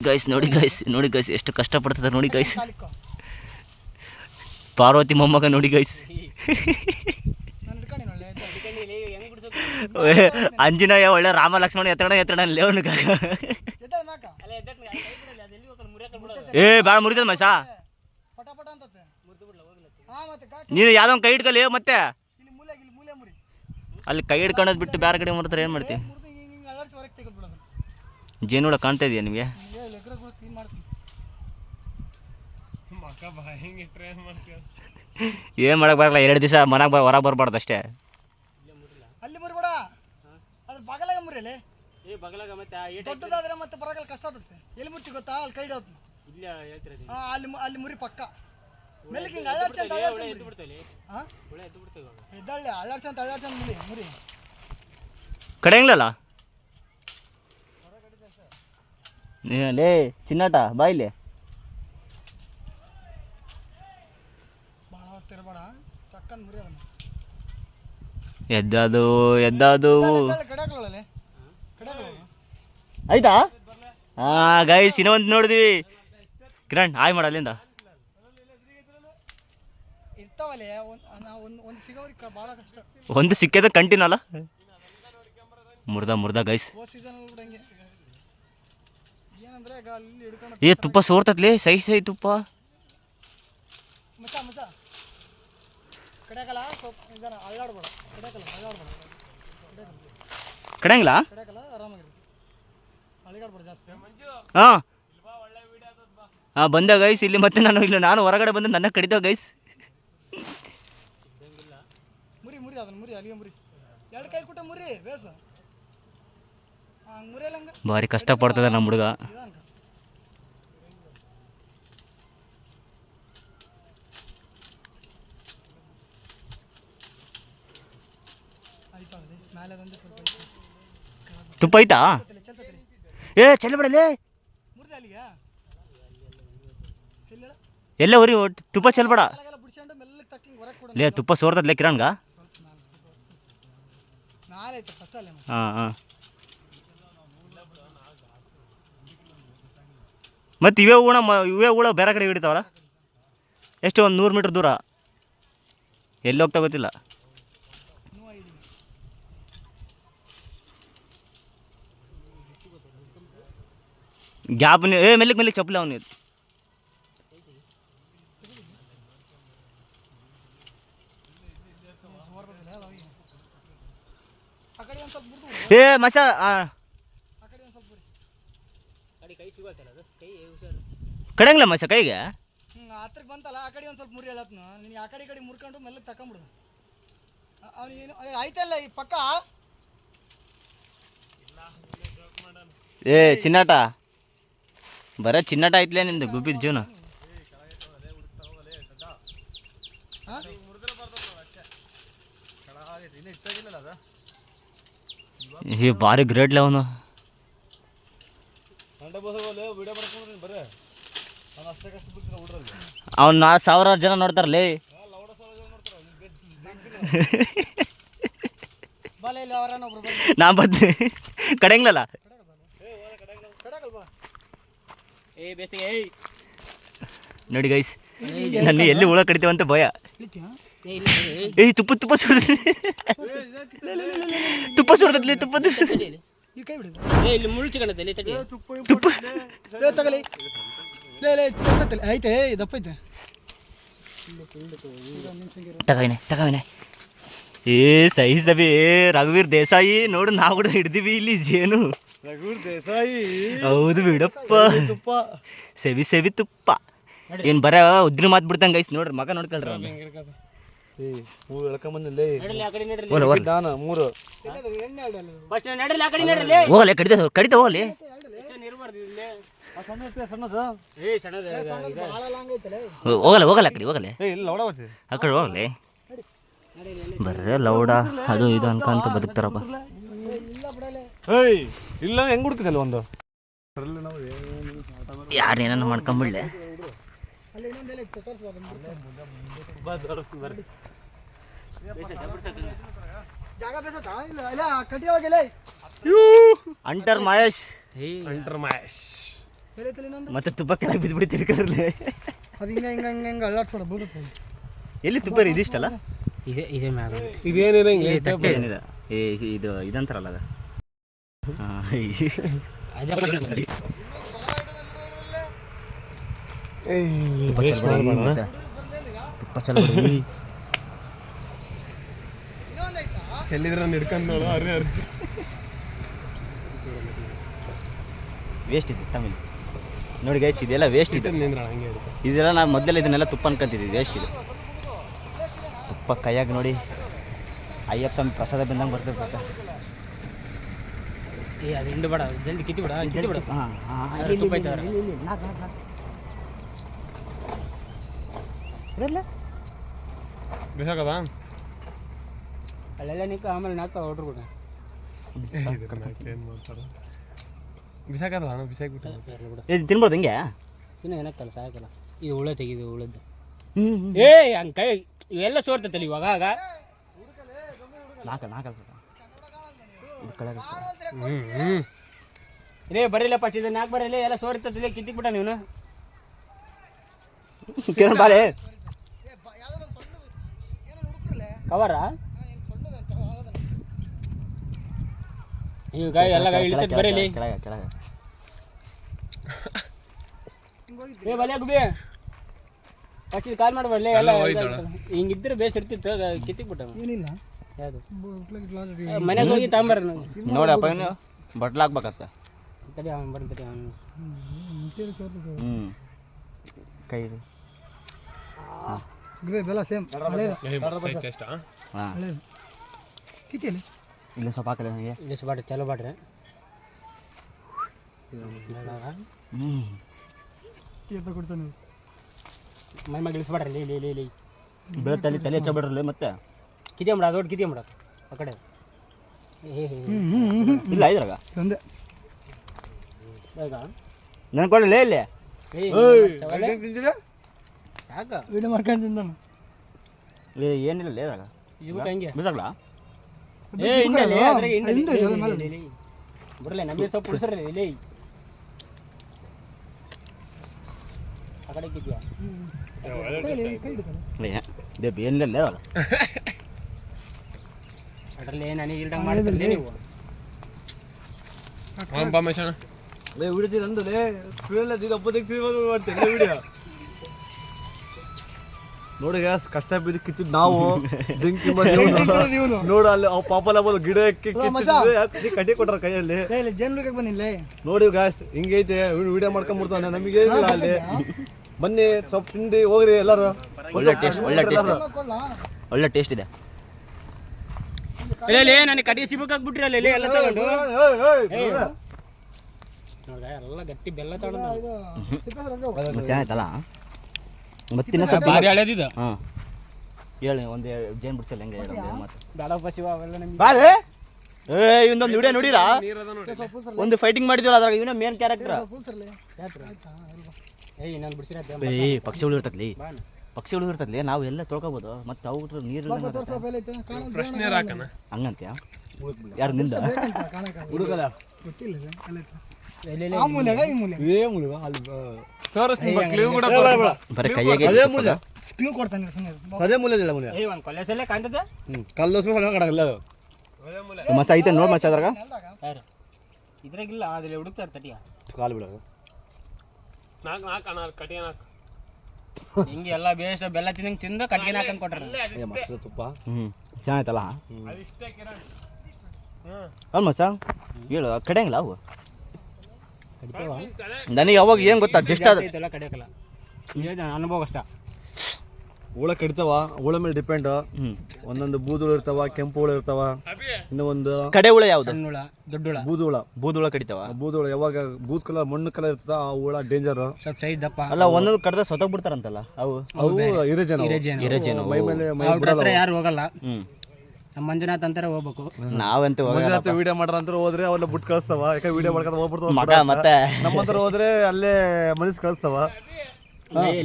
ಗೈಸ್ ನೋಡಿ ಗೈಸ್ ನೋಡಿ ಗೈಸ್ ಎಷ್ಟು ಕಷ್ಟಪಡ್ತದ ನೋಡಿ ಗೈಸ್ ಪಾರ್ವತಿ ಮೊಮ್ಮಗ ನೋಡಿ ಗೈಸ್ ಅಂಜನಯ್ಯ ಒಳ್ಳೆ ರಾಮ ಲಕ್ಷ್ಮಣ ಎತ್ತಡ ಎತ್ತಡ ಬಿಡೋದು ಏ ಭಾಳ ಮುರಿತದ ಮೈಸಾ ನೀನು ಯಾವ್ದೊಂದು ಕೈ ಹಿಡ್ಕಲಿ ಮತ್ತೆ. ಅಲ್ಲಿ ಕೈ ಹಿಡ್ಕೊಂಡದ್ ಬಿಟ್ಟು ಬೇರೆ ಕಡೆ ಮಾಡ್ತಾರೆ ಏನು ಮಾಡ್ತೀವಿ ಮುರಿದು ಹಿಂಗೆ ಹಿಂಗೆ ಅಲರ್ಸಿ ಹೊರಗೆ ತೆಗೆದು ಬಿಡೋದು ಜೇನುಳ ಕಾಣ್ತಾ ಇದೆಯಾ ನಿಮಗೆ? ಏನ್ ಮಾಡಕ್ಕೆ ಬರಲ್ಲ ಎರಡು ದಿವಸ ಮನೆಗೆ ಬ ಹೊರಗೆ ಬರಬಾರ್ದು ಅಷ್ಟೇ. ಅಲ್ಲಿ ಬರ್ಬೇಡ ಅದ್ರ ಬಾಗಲಾಗ ಮುರಿಯಲೆ. ಏ ಬಗಲಾಗ ಮತ್ತೆ ಆ ಏಟ್ ದೊಡ್ಡದಾದ್ರೆ ಮತ್ತೆ ಬರಗಲ್ಲ ಕಷ್ಟ ಆಗುತ್ತೆ. ಎಲ್ಲಿ ಮುಟ್ಟಿ ಗೊತ್ತಾ? ಅಲ್ಲಿ ಕೈ ಇಲ್ಲ ಅಲ್ಲಿ ಅಲ್ಲಿ ಮುರಿ ಪಕ್ಕ. ಮೆಲ್ಲಗೆ ಹಿಂಗೆ ಅಳ್ಳಾಡ್ಸಿ ಅಂತ ಅಳ್ಳಾಡ್ಸಿ ಎದ್ದು ಬಿಡ್ತೇವೆ ಹಾ ಹುಳ ಎದ್ದು ಬಿಡ್ತೇವೆ ಇವಾಗ ಎದ್ದಾಳೆ ಅಳ್ಳಾಡ್ಸಿ ಅಂತ ಅಳ್ಳಾಡ್ಸಿ ಅಂತ ಮುರಿ ಮುರಿ ಕಡೆಂಗ್ಲಲ್ಲ ಲೇ ಚಿನ್ನಾಟ ಬಾಯಿಲೆ ಎದ್ದಾದು ಎದ್ದಾದು. ಆಯ್ತಾ? ಹಾಂ ಗೈಸ್ ಇನ್ನೊಂದು ನೋಡಿದ್ವಿ. ಕಿರಣ್ ಹಾಯ್ ಮಾಡ ಅಲ್ಲಿಂದ. ಒಂದು ಸಿಕ್ಕಿದ ಅಲ್ಲ? ಮುರ್ದ ಮುರ್ದ ಗೈಸ್ ಓ ಸೀಸನ್ ಕೂಡ ಹಂಗೆ ಏನಂದ್ರೆ ಈಗ ಅಲ್ಲಿ ಹಿಡ್ಕೊಂಡು ಏ ತುಪ್ಪ ಸೋರ್ತತ್ಲಿ ಸೈ ಸೈ ತುಪ್ಪ. ಕಡೆಯಂಗಿಲ್ಲ ಹಾಂ. ಹಾಂ ಬಂದ ಗೈಸ್ ಇಲ್ಲಿ ಮತ್ತೆ ನಾನು ಇಲ್ಲ ನಾನು ಹೊರಗಡೆ ಬಂದು ನನ್ನ ಕಡಿತಾವ ಗೈಸ್. ಮುರಿ ಮುರಿ ಅದನ್ನ ಮುರಿ ಅಲ್ಲಿಗೆ ಮುರಿ. ಎರಡು ಕೈ ಕುಟ ಮುರಿ ಬೇಸ. ಭಾರಿ ಕಷ್ಟಪಡ್ತದ ನಮ್ಮ ಹುಡುಗ ಇದಂಗ ಆಯ್ತಾ ಅದೇ ಮೇಲೆ ಬಂದು ಸ್ವಲ್ಪ ಐತೆ. ತುಪ್ಪ ಐತಾ? ಏ ಚೆಲ್ಬಿಡಲೇ ಎಲ್ಲ ಉರಿ ತುಪ್ಪ ಚೆಲ್ಬೇಡ ಲೇ, ತುಪ್ಪ ಸೋರ್ತದ್ಲೇ ಕಿರಣ್ಗ. ಹಾಂ ಹಾಂ. ಮತ್ತು ಇವೇ ಹೂಣ ಇವೇ ಹೂಳ ಬೇರೆ ಕಡೆ ಹಿಡಿತಾವಲ್ಲ? ಎಷ್ಟು ಒಂದು ನೂರು ಮೀಟ್ರ್ ದೂರ. ಎಲ್ಲಿ ಹೋಗ್ತಾ ಗೊತ್ತಿಲ್ಲ ಇನ್ನೂ ಐದು ಗ್ಯಾಪ್ ಏ ಮೆಲ್ಲಿಗೆ ಮೆಲ್ಲಿಗೆ ಚಪ್ಪಲಿ ಅವನು ಇದು. ಏ ಮಸ ಕಡೆಂಗ್ಲ ಮಸ ಕೈಗೆ? ಹತ್ರಕ್ಕೆ ಬಂತಲ್ಲ ಆ ಕಡೆ ಒಂದು ಸ್ವಲ್ಪ ಮುರಿ ಹೇಳತ್ನು ನೀನು ಆ ಕಡೆ ಕಡೆ ಮುರ್ಕೊಂಡು ಮೆಲ್ಲಗೆ ತಕೊಂಬಿಡು. ಏನು ಆಯ್ತಲ್ಲ ಈ ಪಕ್ಕ? ಏ ಚಿನ್ನಾಟ. ಬರ ಚಿನ್ನಟ ಐತ್ಲೇ ನಿಂದು ಗುಬ್ಬಿದ ಜೀವನ. ಈ ಭಾರಿ ಗ್ರೇಟ್ಲೆ ಅವನು. ಅವ್ನು ನಾ ಸಾವಿರಾರು ಜನ ನೋಡ್ತಾರಲ್ಲೇ ನಾ ಬಂದೆ ಕಡೆಂಗ್ಲಲ್ಲ ಕಡೆಗಲ್ವಾ ಏ ಬೇಸಿಗೆ ಏಯ್ ನೋಡಿ ಗೈಸ್ ನನ್ನ ಎಲ್ಲಿ ಹುಳ ಕಡಿತೇವಂತ ಭಯ ಏ ಇಲ್ಲ ಏಯ್ ತುಪ್ಪ ತುಪ್ಪ ಸುಡ ತುಪ್ಪ ಸುಡ್ದತ್ಲಿ ತುಪ್ಪ ತುಪ್ಪ ಲೇ ತಗಲಿ ಲೇ ಲೇ ಚಂದತ್ತಲ್ಲ ಐತೆ ಏ, ದಪ್ಪ ಐತೆ ತಗವಿನೆ ತಗವಿನೆ ಏ ಸಹಿ ಸಭೆ ರಘುವೀರ್ ದೇಸಾಯಿ ನೋಡು ನಾವು ಕೂಡ ಹಿಡ್ದಿವಿ ಇಲ್ಲಿ ಜೇನು. ರಘುವೀರ್ ದೇಸಾಯಿ. ಹೌದು ಬಿಡಪ್ಪ. ತುಪ್ಪ ಸೆವಿ ಸೆವಿ ತುಪ್ಪ ಏನು ಬರ ಉದ್ರಿ ಮಾತು ಬಿಡ್ತಂಗೆ ಗೈಸ್ ನೋಡ್ರಿ ಮಗ ನೋಡ್ಕೊಳ್ರಿ ಹೋಗ್ಲಿ, ಕಡಿತ ಕಡಿತ ಹೋಗಲಿ. ಹೋಗಲ್ಲ ಹೋಗಲ್ಲ ಹೋಗಲೇ ಕಡೆ ಹೋಗಲೆ ಆ ಕಡೆ ಹೋಗಲೆ. ಬರ್ರೆ ಲೌಡ ಅದು ಇದು ಅನ್ಕೊಂತ ಬದುಕ್ತಾರಪ್ಪ. ಏಯ್ ಇಲ್ಲ ಹೆಂಗ್ ಹುಡುಕಿದಲ್ಲ ಒಂದು? ಯಾರೇನ ಮಾಡ್ಕೊಂಬಿಡ್ಲೆ? ಅಂಟರ್ ಮಹೇಶ್ ಅಂಟರ್ ಮಹೇಶ್ ಮತ್ತೆ ತುಪ್ಪ ಕೆಳಗೆ ಬಿದ್ದುಬಿಡಿ ತಿರ್ಕರ್ಲೆ ಅದು ಹಿಂಗೆ ಹಿಂಗೆ ಹಿಂಗೆ ಹಿಂಗೆ ಅಳ್ಳಾಡ್ಸ್ಬಿಡ ಎಲ್ಲಿ ತುಪ್ಪ ರೀ ಇದಿಷ್ಟಲ್ಲ ಇದೆ ಇದೆ ಮ್ಯಾಗ ಇದೇನಿಲ್ಲ ಹಿಂಗೆ? ಏನಿದೆ? ಏ ಇದು ಇದಂತಾರಲ್ಲ ಅದು. ತುಪ್ಪ ಚಲ [laughs] ಚೆಲ್ಲಿದ್ರೆ ನಾನು ಹಿಡ್ಕೊಂಡು ನೋಡು ಅರೆ ಅರೆ. ವೇಸ್ಟ್ ಇದೆ ತಮಿಳು ನೋಡಿ ಗೈಸ್ ಇದೆಲ್ಲ ವೇಸ್ಟ್ ಇದೆ. ಇದೆಲ್ಲ ನಾವು ಮೊದಲೇ ಇದನ್ನೆಲ್ಲ ತುಪ್ಪ ಅನ್ಕೊಂತಿದ್ವಿ ವೇಸ್ಟ್ ಇದೆ. ತುಪ್ಪ ಕೈಯಾಗ ನೋಡಿ. ಅಯ್ಯಪ್ಪ ಸ್ವಾಮಿ ಪ್ರಸಾದ ಬಂದಂಗೆ ಬರ್ತಿರ್ಬೇಕು ಏ ಅದು ಹಿಂಡು ಬೇಡ ಜಲ್ದಿ ಕಿತ್ತಿ ಬಿಡ ಕಿತ್ತಿ ಬಿಡ. ಹಾಂ ಅದ್ರಲ್ಲಿ ತುಪ್ಪ ಐತೆ ಅದ್ರಾಗ. ಬಿಸಾಕದ? ಅಲ್ಲೆಲ್ಲ ನಿಕ್ಕ ಆಮೇಲೆ ನಾಕ ಹೊಡ್ರು ಬಿಡ ಏನು ಮಾಡ್ತಾರೆ. ಬಿಸಾಕಲ್ಲ ನಾನು ಬಿಸಾಕ್ಬಿಟ್ಟೆ. ಇದು ತಿನ್ಬೋದು ಹಿಂಗೆ? ಇನ್ನು ಏನಕ್ಕಲ್ಲ ಸಾಕಲ್ಲ ಇದು ಉಳೆ ತೆಗಿದು ಉಳದ್ದು ಏಯ್ ಏ ಹಂಗೆ ಕೈ ಇವೆಲ್ಲ ಸೋರ್ತೈತಲ್ಲ ಇವಾಗ ಆಗ. ನಾಲ್ಕ ನಾಲ್ಕಲ್ಲ ಇದು ಕೆಳಗೆ ಹ್ಞೂ ಹ್ಞೂ ರೇ ಬರೀಲ್ಲ ಫಸ್ಟ್ ಇದನ್ನ ಯಾಕೆ ಬರೀಲಿ ಎಲ್ಲ ಸೋರ್ತೈತಿಲ್ಲ ಕಿತ್ತಿಕ್ಬಿಟ್ಟ ನೀನು ಕಿರಣ್ ಬಾಲೆ. ಕವರಾ ಈಗ ಎಲ್ಲ ಇಳಿತೈತೆ ಬರೀಲಿ ಕೆಳಗೆ ಕೆಳಗೆ ಏ ಬಲೆ ಗುಬಿ ಫಸ್ಟ್ ಇದು ಕಾಲ್ ಮಾಡಬಾರ್ಲೆ ಎಲ್ಲ ಹಿಂಗಿದ್ರೆ ಬೇಸ್ ಇರ್ತಿತ್ತು ಕಿತ್ತಿಕ್ಬಿಟ್ಟ ಏನಿಲ್ಲ. ಯಾವುದು? ಬುಟ್ಲಾಗಿ ಮನೆಗೆ ಹೋಗಿ ತಗೊಂಬರ ನೋಡಪ್ಪ ಇನ್ನು ಬಟ್ಲಾಕ್ಬೇಕತ್ತ ತಡಿ ಅವ್ನು ಬರ್ತೀನಿ ಅವ್ನು. ಹ್ಞೂ ಕೈ ಇದು. ಬೆಲ್ಲ ಸೇಮ್. ಹಳೇದು ಟೇಸ್ಟ್ ಹಾಂ ಹಾಂ. ಹಳೇದು ಕಿತ್ತಿಯಲ್ಲಿ. ಇಲ್ಲ ಸ್ವಲ್ಪ ಹಾಕಲ್ಲ ನನಗೆ? ಇಲ್ಲಿಸ್ ಬಾಡ್ರಿ ಚಲೋ ಬಾಡ್ರಿ ಹ್ಞೂ ಎತ್ತ ಕೊಡ್ತಾನೆ. ನೀವು ಮೈ ಮಗ ಇಳಿಸ್ಬಾಡ್ರಿ ಲೇ ಲೇ ಲೇ ಲೇ. ಬೆಳೆ ತಲೆ ತಲೆ ಹಚ್ಚಬಿಡ್ರಲ್ಲ ಮತ್ತೆ? ಕಿತಿಯ ಮಾಡ ದೊಡ್ಡ ಕಿತಿಯ ಮಾಡ ಆ ಕಡೆ. ಏ ಹೇ ಇಲ್ಲ ಇದ್ರಾಗ? ಒಂದೇ. ಬೇಗ? ನನ್ ಕೊಡಲೇ ಇಲ್ಲಿ ಯಾಕ? ವಿಡಿಯೋ ಮಾಡ್ಕೊಂಡು ನಾನು. ಏ, ಏನಿಲ್ಲ ಲೇ ಇದ್ರಾಗ. ಇವಕ್ಕೆ ಹಂಗೆ? ಬಿಸಾಕ್ಲಾ? ಏ ಹಿಂಡಲ್ಲಿ ಅದ್ರಾಗ ಹಿಂಡಲ್ಲಿ ಹಿಂದೆ ಇದೆ, ಮೇಲೆ. ಬರಲ್ಲ ನಮಗೆ ಸ್ವಲ್ಪ ಉಳಿಸ್ರಿ ಇಲ್ಲಿ ಆ ಕಡೆ ಕಿದ್ಯಾ? ನನಗೆ ಇಲ್ದಂಗೆ ನೀವು. ಹಾಂ ಬಾ ಲೇ ನಂದು ಲೇ. ಇದು ಹಬ್ಬದಕ್ಕೆ ಫೀಲ್ ಮಾಡ್ತೇನೆ ವಿಡಿಯೋ ನೋಡಿ ಗ್ಯಾಸ್ ಕಷ್ಟ ಬಿದ್ದು ಕಿತ್ತಿದ್ ನಾವು. [laughs] ಬೆಂಕಿ ಇವನು ನೋಡು ಅಲ್ಲಿ ಅವ್ ಪಾಪಲ ಬಂದು ಗಿಡ. ಕಿತ್ತಿದ್ರೆ ಕಟ್ಟಿ ಕೊಟ್ರ ಕೈಯಲ್ಲಿ? ಇಲ್ಲ ಜನ್ರಿಗೆ ಬಂದಿಲ್ಲ ನೋಡಿ ಗ್ಯಾಸ್ ಹಿಂಗೈತೆ ವಿಡಿಯೋ ಮಾಡ್ಕೊಂಡ್ಬಿಡ್ತಾನೆ ನಮಗೆ ಏನಿಲ್ಲ ಅಲ್ಲಿ. ಬನ್ನಿ ಸ್ವಲ್ಪ ತಿಂದು ಹೋಗ್ರಿ ಎಲ್ಲರೂ. ಒಳ್ಳೆ ಟೇಸ್ಟ್ ಒಳ್ಳೆ ಟೇಸ್ಟ್ ಒಳ್ಳೆ ಟೇಸ್ಟ್ ಇದೆ. ಇಲ್ಲ ಲೇ ನನಗೆ ಕಡಿ ಸಿಬಕ್ ಹಾಕ್ಬಿಟ್ರಿ ಅಲ್ಲಿ ಎಲ್ಲ ತಗೊಂಡು. ಎಲ್ಲ ಗಟ್ಟಿ ಬೆಲ್ಲ ತಗೊಂಡು. ಚೆನ್ನಾಯ್ತಲ್ಲ? ಮತ್ತಿನ್ನ ಸ್ವಲ್ಪ ಭಾರಿ ಹಳೇದಿದ. ಹಾಂ. ಹೇಳಿ ಒಂದು ಜೇನು ಬಿಡ್ಸಲ್ಲ ಹೆಂಗೆ ಬೇಡಪ್ಪ ಶಿವ ಅವೆಲ್ಲ ನಿಮ್ಗೆ. ಬಾರೆ ಏ ಇವೊಂದು ವಿಡಿಯೋ ನೋಡಿರಾ? ಒಂದು ಫೈಟಿಂಗ್ ಮಾಡಿದ್ವಲ್ಲ ಅದ್ರಾಗ ಇವನ ಮೇನ್ ಕ್ಯಾರೆಕ್ಟರ್ ಏಯ್ ಏ ಪಕ್ಷಿಗಳು ಇರ್ತದ್ಲಿ ಪಕ್ಷಿಗಳು ಇರ್ತದ್ಲಿ ನಾವು ಎಲ್ಲ ತೊಳ್ಕೊಬೋದು ಮತ್ತೆ ಅವು ನೀರು ಹಂಗಂತ್ಯ ಯಾರು ನಿಂದ. ಹುಡುಗಲ್ಲ ಬರೀ ಕೈಯಾಗೆ ಅದೇ ಮೂಲೆ ಕಲ್ಲು ಮಸ ಐತೆ ನೋಡ್ ಮಸ ಅದ್ರಾಗ ಯಾರು ಇದ್ರಾಗಿಲ್ಲ ಅದ್ರಲ್ಲಿ ಹುಡುಕ್ತಾರೆ ತಟಿಯ ಕಾಲು ಬಿಡೋದು ನಾಲ್ಕು ನಾಲ್ಕು ಅಣ್ಣ ಕಟಿಗೆ ನಾಲ್ಕು ಹಿಂಗೆ ಎಲ್ಲ ಬೇಸ್ ಬೆಲ್ಲ ತಿನ್ನಂಗೆ ತಿಂದು ಕಟ್ಟಿಗೆ ಹಾಕೊಂಡು ಕೊಟ್ರ. ಏ ತುಪ್ಪ. ಹ್ಞೂ ಚೆನ್ನಾಯ್ತಲ್ಲ? ಅದಿಷ್ಟೇ ಕಿರಣ್. ಅಲ್ಲ ಮಸ ಹೇಳು ಕಡಿಯಂಗಿಲ್ಲ ಅವು? ನನಗೆ ಅವಾಗ ಏನು ಗೊತ್ತಾ ಜಸ್ಟ್ ಅದು ಇದು ಅನುಭವ ಅಷ್ಟ ಹುಳ ಕಡಿತಾವ ಹುಳ ಮೇಲೆ ಡಿಪೆಂಡ್ ಒಂದೊಂದು ಒಂದೊಂದು ಹುಳ ಇರ್ತಾವ ಕೆಂಪು ಹುಳ ಇರ್ತಾವ ಇನ್ನು ಒಂದು ಕಡೆ ಹುಳ ಯಾವ್ದು? ಸಣ್ಣ ಹುಳ ದೊಡ್ಡ ಹುಳ. ಬೂದು ಹುಳ. ಬೂದುಳ ಕಡಿತಾವ? ಬೂದುಳ ಯಾವಾಗ ಬೂದ್ ಕಲರ್ ಮಣ್ಣು ಕಲರ್ ಇರ್ತದ ಆ ಹುಳ ಡೇಂಜರ್ ಸ್ವಲ್ಪ ಸೈಜ್ ದಪ್ಪ. ಅಲ್ಲ ಒಂದೊಂದು ಕಡ್ದ ಸ್ವತಃ ಬಿಡ್ತಾರಂತಲ್ಲ ಅವು? ಅವು ಇರಜನ ಇರಜನ. ಇರಜೇನು ಮೈ ಮೇಲೆ ಮೈ ಬಿಡಲ್ಲ ಯಾರು ಹೋಗಲ್ಲ. ನಮ್ಮ ಮಂಜುನಾಥ್ ಅಂತಾರೆ ಹೋಗ್ಬೇಕು. ನಾವಂತ ಮಂಜುನಾಥ್ ವಿಡಿಯೋ ಮಾಡ್ರ ಅಂತ ಹೋದ್ರೆ ಅವೆಲ್ಲ ಬಿಟ್ಟು ಕಳಿಸ್ತಾವ. ಯಾಕೆ ವಿಡಿಯೋ ಮಾಡ್ಕೊಂಡು ಹೋಗ್ಬಿಡ್ತಾವ ಮಗ ಮತ್ತೆ. ನಮ್ಮ ಹತ್ರ ಹೋದ್ರೆ ಅಲ್ಲೇ ಮನಸ್ಸು ಕಳಿಸ್ತಾವ.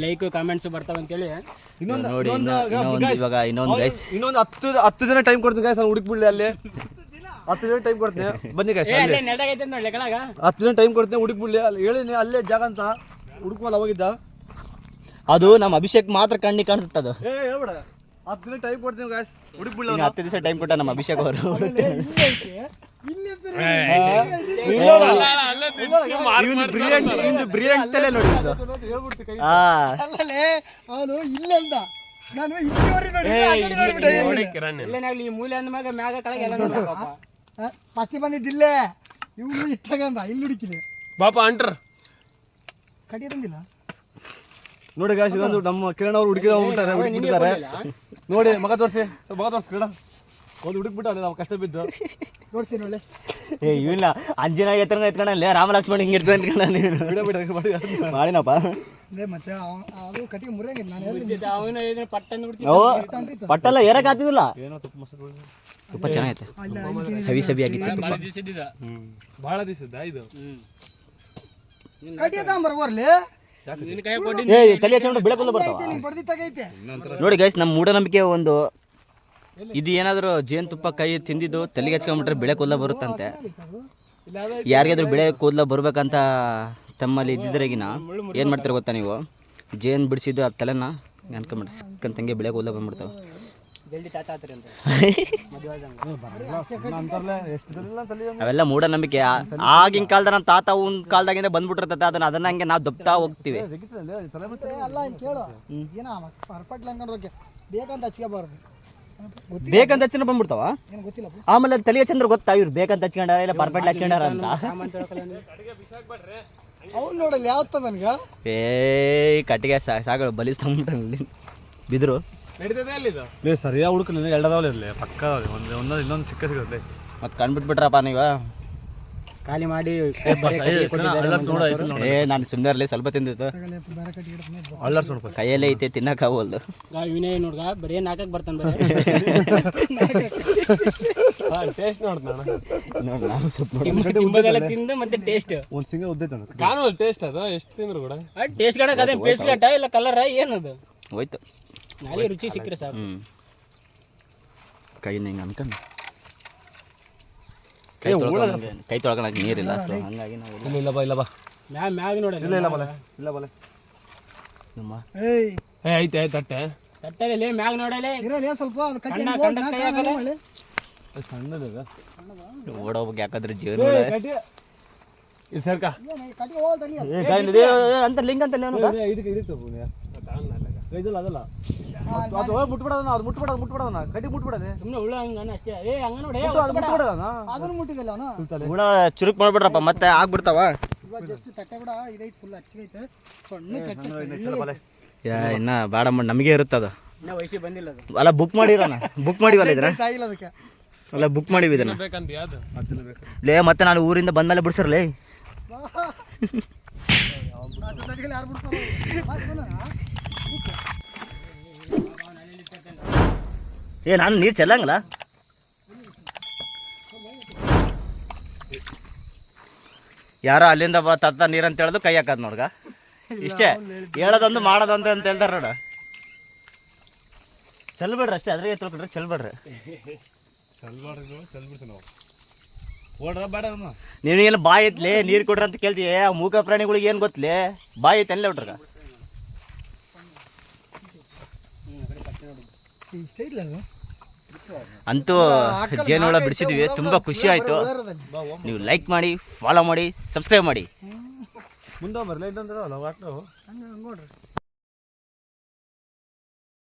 ಲೈಕ್ ಕಾಮೆಂಟ್ಸ್ ಬರ್ತಾವ ಅಂತೇಳಿ. ಇನ್ನೊಂದು ನೋಡಿ ಇನ್ನೊಂದು ಇವಾಗ ಇನ್ನೊಂದು ಗೈಸ್ ಇನ್ನೊಂದು ಹತ್ತು ಹತ್ತು ಜನ ಟೈಮ್ ಕೊಡ್ತೀನಿ ಗಾಯ್ಸ್ ನಾನು ಹುಡುಕ್ಬಿಡ್ಲಿ ಅಲ್ಲಿ. ಹತ್ತು ಜನ ಟೈಮ್ ಕೊಡ್ತೀನಿ. ಬನ್ನಿ ಗೈಸ್ ಹತ್ತು ಜನ ಟೈಮ್ ಕೊಡ್ತೀನಿ ಹುಡುಕ್ಬಿಡ್ಲಿ ಅಲ್ಲಿ ಹೇಳಿನಿ ಅಲ್ಲೇ ಜಾಗ ಅಂತ. ಹುಡುಕುವಲ್ಲ ಹೋಗಿದ್ದ ಅದು ನಮ್ಮ ಅಭಿಷೇಕ್ ಮಾತ್ರ ಕಣ್ಣಿ ಕಾಣಿಸುತ್ತೆ ಅದು. ಹೇಳ್ಬೇಡ. ಹತ್ತು ದಿನ ಟೈಮ್ ಕೊಡ್ತೀನಿ ಗೈಸ್ ಹುಡುಕ್ಬಿಡ್ಲಿ ಹತ್ತು ದಿವಸ ಟೈಮ್ ಕೊಟ್ಟ ನಮ್ಮ ಅಭಿಷೇಕ್ ಅವರು. ಇವನು ಬ್ರಿಲಿಯಂಟ್ ಇವನು ಬ್ರಿಲಿಯಂಟ್ ತಲೆ ನೋಡಿ ಇದು. ಅಲ್ಲಲೇ ಅವನು ಇಲ್ಲೇ ನಾನು ಮೂಲೆ ಮ್ಯಾಗ ಕೆಳಗೆ ಎಲ್ಲ ಫಸ್ಟ್ ಬಂದಿದ್ದಿಲ್ಲೇ ಇವ್ನು ಇಟ್ಟಾಗಂದ ಇಲ್ಲಿ ಹುಡುಕಿದೆ. ಬಾಪ ಅಂಟ್ರ. ಕಡಿಯದಂಗಿಲ್ಲ ನೋಡಿ ಗಾಯ್ಸ್ ಇದೊಂದು ನಮ್ಮ ಕಿರಣ್ ಅವ್ರು ಹುಡುಕಿದ ಹೋಗ್ಬಿಟ್ಟಾರೆ ಹುಡುಕಿಬಿಟ್ಟಿದ್ದಾರೆ ನೋಡಿ ಮಗ ತೋರಿಸಿ ಮಗ ತೋರಿಸಿ ಕಿರಣ್. ಒಂದು ಹುಡುಕ್ಬಿಟ್ಟು ಅಲ್ಲಿ ನಾವು ಕಷ್ಟ ಬಿದ್ದು. ನೋಡ್ತೀನಿ ಒಳ್ಳೆ. ಏ ಎತ್ತರ ಎತ್ಕೊಂಡಲ್ಲ ರಾಮ ಲಕ್ಷ್ಮಣ ಹಿಂಗೆ ಇರ್ತದೆ ನೀನು ಮಾಡಿನಪ್ಪ. ಮತ್ತೆ ಅದು ಮುರಿಯಂಗಿಲ್ಲ ನಾನು ಬಿಡ್ತೀನಿ. ಪಟ್ಟೆಲ್ಲ ಏರಕ್ ಆಗ್ತಿದಿಲ್ಲ ಏನೋ ತುಪ್ಪ ಮೊಸರು. ತುಪ್ಪ ಚೆನ್ನಾಗೈತೆ. ಸವಿ ಸವಿ ಆಗಿತ್ತು ತುಪ್ಪ. ಬಹಳ ಭಾಳ ದಿವಸದ ಇದು? ಕಟ್ಟಿ ತಗೊಂಬರ್ ಬರ್ಲಿ ನಿನ್ನ ಕೈ ಕೊಟ್ಟು ಏ ತಲೆ ಹಚ್ಕೊಂಡು ಬೆಳಕಲ್ಲ ಬರ್ತಾವ? ನೀನ್ ಬಡ್ದಿ ತಗೈತೆ ನೋಡಿ ಗೈಸ್ ನಮ್ಮ ಮೂಢನಂಬಿಕೆ ಒಂದು ಇದು ಏನಾದರೂ ಜೇನುತುಪ್ಪ ಕೈ ತಿಂದಿದ್ದು ತಲೆಗೆ ಹಚ್ಕೊಂಡ್ಬಿಟ್ರೆ ಬೆಳೆ ಕೂದಲ ಬರುತ್ತಂತೆ. ಯಾರಿಗಾದ್ರೂ ಬೆಳೆ ಕೂದಲ ಬರ್ಬೇಕಂತ ತಮ್ಮಲ್ಲಿ ಇದ್ದಿದ್ರೆಗಿನ ಏನು ಮಾಡ್ತಾರೆ ಗೊತ್ತಾ ನೀವು? ಜೇನು ಬಿಡಿಸಿದ್ದು ಆ ತಲೆನ ಅನ್ಕೊಂಬಿಟ್ರೆ ಸಿಕ್ಕಂತಂಗೆ ಬೆಳೆ ಕೂದಲ ಬಂದ್ಬಿಡ್ತಾವೆ. ಅಂತ ಅವೆಲ್ಲ ಮೂಢನಂಬಿಕೆ. ಆಗಿನ ಕಾಲದ ನಮ್ಮ ತಾತ ಒಂದ್ ಕಾಲದಾಗಿಂದ ಬಂದ್ಬಿಟ್ಟಿರ್ತದೆ ಅದನ್ನ ಅದನ್ನ ಹಂಗೆ ನಾವು ದಪ್ತಾ ಹೋಗ್ತೀವಿ. ಬೇಕಂತ ಹಚ್ಕೋಬಾರ್ದು. ಬೇಕಂತ ಹಚ್ಚಿನ ಬಂದ್ಬಿಡ್ತಾವ? ಆಮೇಲೆ ಗೊತ್ತಿಲ್ಲ ಆಮೇಲೆ ತಲೆಗೆ ಚಂದ್ರ ಗೊತ್ತಾ ಇವ್ರು? ಬೇಕಂತ ಹಚ್ಕೊಂಡಾರ ಇಲ್ಲ ಪರ್ಫೆಕ್ಟ್ ಹಚ್ಕೊಂಡಾರ ಅಂತ. ಅವ್ನು ನೋಡಲ್ಲ ಯಾವತ್ತ ನನಗೆ? ಏ ಕಟ್ಟಿಗೆ ಸಾ- ಸಾಗಳು ಬಲಿಸ್ಕೊಂಡ್ಬಿಟ್ರಲ್ಲಿ ಬಿದ್ರು? ಸರಿಯಾಗಿ ಹುಡುಕ ಎರಡದಾವಲ್ಲ ಇರಲಿ. ಪಕ್ಕ ಒಂದು ಒಂದೊಂದು ಇನ್ನೊಂದು ಚಿಕ್ಕ ಸಿಗುತ್ತೆ ಮತ್ತೆ ಕಂಡ್ಬಿಟ್ಬಿಟ್ರಪ್ಪ ನೀವು? ಖಾಲಿ ಮಾಡಿ ನೋಡ ಏ ನಾನು ಸುಮ್ಮನೆ ಇರಲಿ ಸ್ವಲ್ಪ ತಿಂದಿತ್ತು. ಕೈಯಲ್ಲೇ ಐತೆ ತಿನ್ನಕ್ಕಾಗಲ್ದು ಗಾ ವಿನಯ್ ನೋಡ್ಗ ಬರೀ ನಾಲ್ಕಕ್ಕೆ ಬರ್ತಾನೆ ಬರೀ. ಟೇಸ್ಟ್ ನೋಡ್ತಾನ ನೋಡಿ ನಾನು. ಸ್ವಲ್ಪ ನೋಡಿ. ತಿಂಬ- ತಿಂಬದೆಲ್ಲ ತಿಂದು ಮತ್ತೆ ಟೇಸ್ಟ್ ಒಂದು ಕಾಣುವಲ್ಲ ಟೇಸ್ಟ್ ಅದು? ಎಷ್ಟು ತಿಂದ್ರು ಕೂಡ? ಟೇಸ್ಟ್ ಕಡಕ್ ಅದೇ ಪೇಸ್ಟ್ ಗಟ್ಟ ಇಲ್ಲ ಕಲರ್ ಏನದು? ಹೋಯ್ತು. ನಾಳೆ ರುಚಿ ಸಿಕ್ಕರೆ ಸಾಕು. ಹ್ಞೂ ಕೈನ ಹಿಂಗೆ ಅನ್ಕೊಂಡು. ಕೈ ತೊಳ್ಕೊಂಡ್ ಕೈ ತೊಳ್ಕೊಳಕ್ಕೆ ನೀರಿಲ್ಲ ಸೊ ಹಂಗಾಗಿ ನಾವು ಇಲ್ಲ ಇಲ್ಲ ಬಾ ಇಲ್ಲ ಬಾ. ಮ್ಯಾಗ ಮ್ಯಾಗ ನೋಡಿ ಇಲ್ಲ ಇಲ್ಲ ಬಲೆ ಇಲ್ಲ ಬಲೆ ನಮ್ಮ ಏಯ್. ಏ ಐತೆ ಐತೆ ತಟ್ಟೆ. ಲೇ ಮ್ಯಾಗ ನೋಡಲೆ. ಸ್ವಲ್ಪ ಅದು ಕಟ್ಟಿ ಕೈ. ಅದು ಸಣ್ಣದಿದೆ ಓಡೋಗ್ಬೇಕು ಯಾಕಂದ್ರೆ ಜೀವನ ಇದು ಸರ್ಕ? ಅಂತ ಲಿಂಗ್ ಅಂತ ಇದಕ್ಕೆ ಇದಕ್ಕೆ ಇದಲ್ಲ ಅದಲ್ಲ. ಅದು ಹೋಗಿ ಮುಟ್ಬಿಡೋದನ್ನ ಅದು ಮುಟ್ಬಿಡೋದು ಮುಟ್ಬಿಡೋದನ್ನ. ಕಟ್ಟಿ ಮುಟ್ಬಿಡದೆ. ಸುಮ್ಮನೆ ಹುಳ ಹಂಗಾನೆ ಅಷ್ಟೇ. ಏ ಹಂಗ ನೋಡಿ ಅದು ಮುಟ್ಬಿಡೋದನ್ನ? ಅದನ್ನು ಮುಟ್ಟಿದಿಲ್ಲ ಅವನು? ಹುಳ ಚುರುಕ್ ಮಾಡ್ಬಿಡ್ರಪ್ಪ ಮತ್ತೆ ಆಗ್ಬಿಡ್ತಾವ? ಇವಾಗ ಜಸ್ಟ್ ತಟ್ಟೆ ಬಿಡ ಇದೈತೆ ಫುಲ್ ಹಚ್ಚಿಗೈತೆ ಸಣ್ಣ ಕಟ್ಟೆ ಬಲೆ. ಯಾ ಇನ್ನ ಬಾಡ ನಮಗೆ ಇರುತ್ತೆ ಅದು. ಇನ್ನೂ ವಯಸ್ಸಿ ಬಂದಿಲ್ಲ ಅದು. ಅಲ್ಲ ಬುಕ್ ಮಾಡಿರೋಣ ಬುಕ್ ಮಾಡಿವಲ್ಲ ಇದ್ರ ಅದಕ್ಕೆ. ಅಲ್ಲ ಬುಕ್ ಮಾಡಿವಿ ಇದನ್ನ. ಲೇ ಮತ್ತೆ ನಾನು ಊರಿಂದ ಬಂದ್ಮೇಲೆ ಬಿಡ್ಸರ್ಲೇ? ಯಾರು ಬಿಡ್ತಾರೆ ಮಾತ್ ಬನ್ನ. ಏ, ನಾನು ನೀರು ಚೆಲ್ಲಂಗಲ್ಲ. ಯಾರೋ ಅಲ್ಲಿಂದ ಬ ತತ್ತ ನೀರು ಅಂತ ಹೇಳೋದು ಕೈ ಹಾಕದ್ ನೋಡ್ಗ. ಇಷ್ಟೇ. ಹೇಳೋದೊಂದು ಮಾಡೋದೊಂದು ಅಂತ ಹೇಳ್ತಾರ ನೋಡ. ಚೆಲ್ಬೇಡ್ರಿ ಅಷ್ಟೇ, ಅದ್ರಾಗೆ ತಿಳ್ಕೊಂಡ್ರೆ ನೀನು ನೀವೇನು ಬಾಯಿ ಐತ್ಲಿ? ನೀರು ಕೊಡ್ರಿ ಅಂತ ಕೇಳ್ತೀಯ? ಮೂಕ ಪ್ರಾಣಿಗಳಿಗೆ ಏನು ಗೊತ್ತಲೇ ಬಾಯಿ ಐತೆ ಅಲ್ಲೇ ಬಿಟ್ರಗ ಇಷ್ಟ ಇಲ್ಲ ಅದು. ಅಂತೂ ಜೇನುಹುಳ ಬಿಡಿಸಿದ್ವಿ ತುಂಬ ಖುಷಿ ಆಯಿತು. ನೀವು ಲೈಕ್ ಮಾಡಿ ಫಾಲೋ ಮಾಡಿ ಸಬ್ಸ್ಕ್ರೈಬ್ ಮಾಡಿ. ಮುಂದೆ ಬರಲ್ಲ ಇದ್ದಂದ್ರೆ